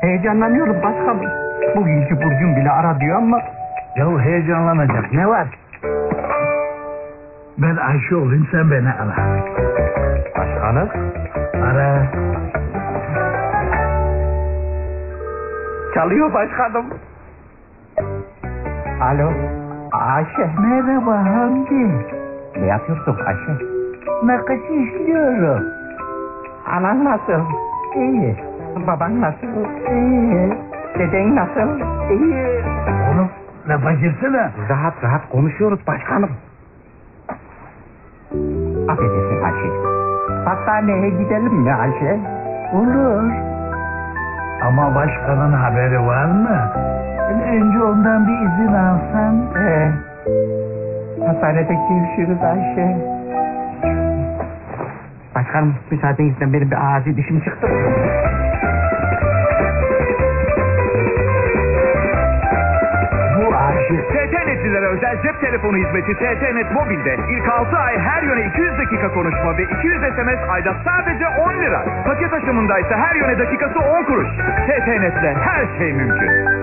heyecanlanıyorum başkanım. Bugünkü Burcu'm bile ara diyor ama... Ya heyecanlanacak ne var? Ben Ayşe olayım sen beni ara. Başkanım? Ara. Çalıyor başkanım. Alo. Ayşe. Merhaba Hamdi. Ne yapıyorsun Ayşe? Nakışı işliyorum. Anan nasıl? İyi. Baban nasıl? İyi. Deden nasıl? İyi. Oğlum lafa girsene. Rahat rahat konuşuyoruz başkanım. Affedersin Ayşe. Hastaneye gidelim mi Ayşe? Olur. Ama başkanın haberi var mı? Önce ondan bir izin alsan. Ee, hastanede görüşürüz Ayşe. Başkanım müsaadenizle benim bir ağzı dişim çıktı. Ayşe. TTNetçilere özel cep telefonu hizmeti TTNet Mobil'de ilk 6 ay her yöne 200 dakika konuşma ve 200 SMS ayda sadece 10 lira. Paket aşımında ise her yöne dakikası 10 kuruş. TTNet'le her şey mümkün.